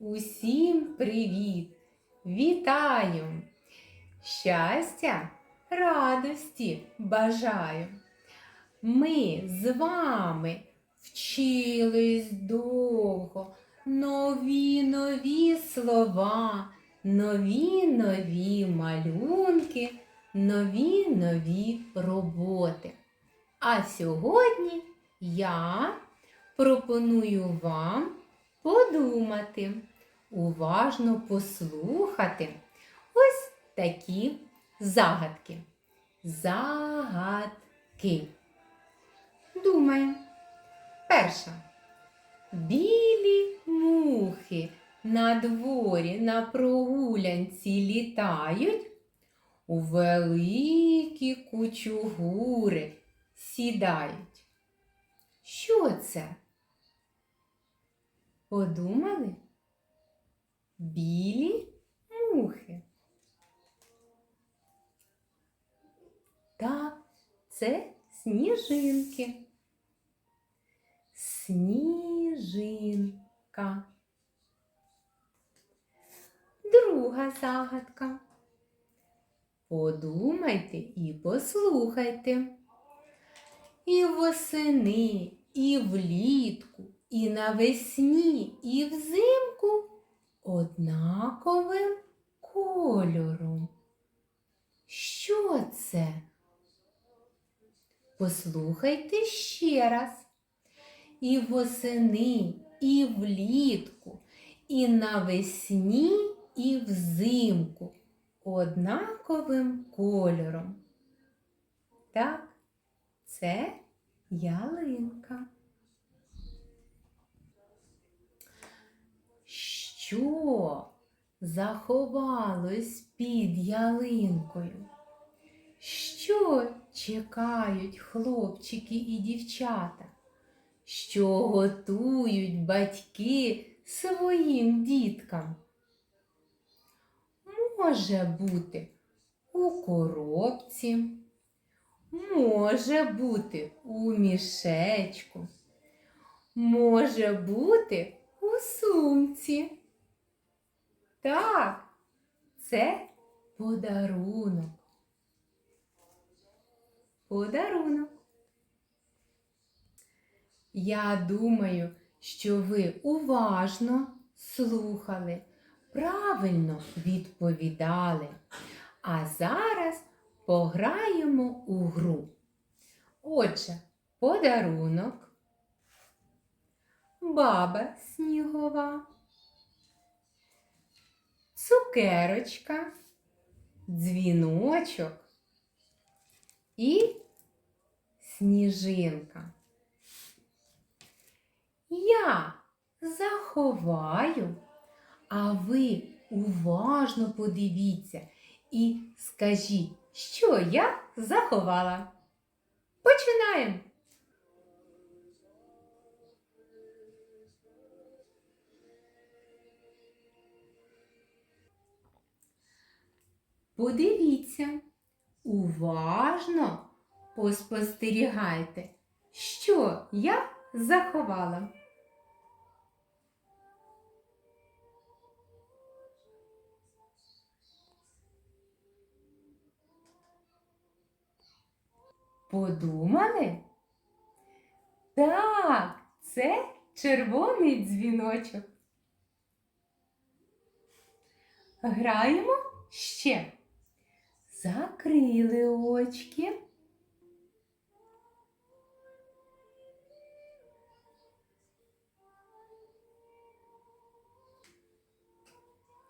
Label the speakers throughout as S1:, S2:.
S1: усім привіт! Вітаю! Щастя, радості бажаю! Ми з вами вчились довго, нові нові слова, нові нові малюнки, нові нові роботи. А сьогодні я пропоную вам подумати, уважно послухати ось такі загадки. Загадки. Думаємо. Перша. Білі мухи на дворі на прогулянці літають, у великі кучугури сідають. Що це? Подумали? Білі мухи. Так, це сніжинки. Сніжинка. Друга загадка. Подумайте і послухайте. І восени, і влітку, і навесні, і взимку однаковим кольором. Що це? Послухайте ще раз. І восени, і влітку, і навесні, і взимку однаковим кольором. Так, це ялинка. Що заховалось під ялинкою? Що чекають хлопчики і дівчата? Що готують батьки своїм діткам? Може бути у коробці, може бути у мішечку, може бути у сумці. Так, це подарунок. Подарунок. Я думаю, що ви уважно слухали, правильно відповідали. А зараз пограємо у гру. Отже, подарунок, баба снігова, цукерочка, дзвіночок і сніжинка. Я заховаю, а ви уважно подивіться і скажіть, що я заховала. Починаємо! Подивіться, уважно поспостерігайте, що я заховала. Подумали? Так, це червоний дзвіночок. Граємо ще. Закрили очки.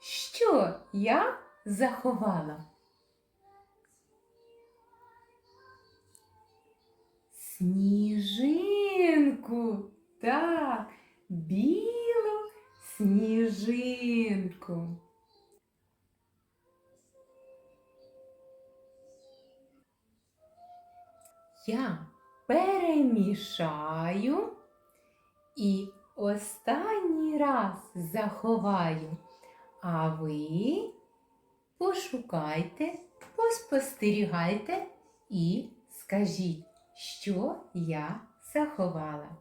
S1: Що я заховала? Сніжинку, так, білу сніжинку. Я перемішаю і останній раз заховаю, а ви пошукайте, поспостерігайте і скажіть, що я заховала.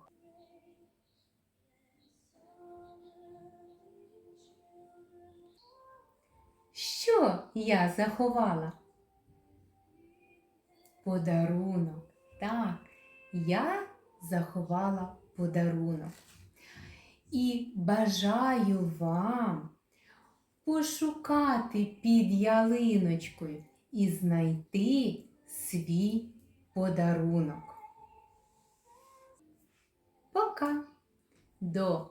S1: Що я заховала? Подарунок. Так, я заховала подарунок. І бажаю вам пошукати під ялиночкою і знайти свій подарунок. Пока! До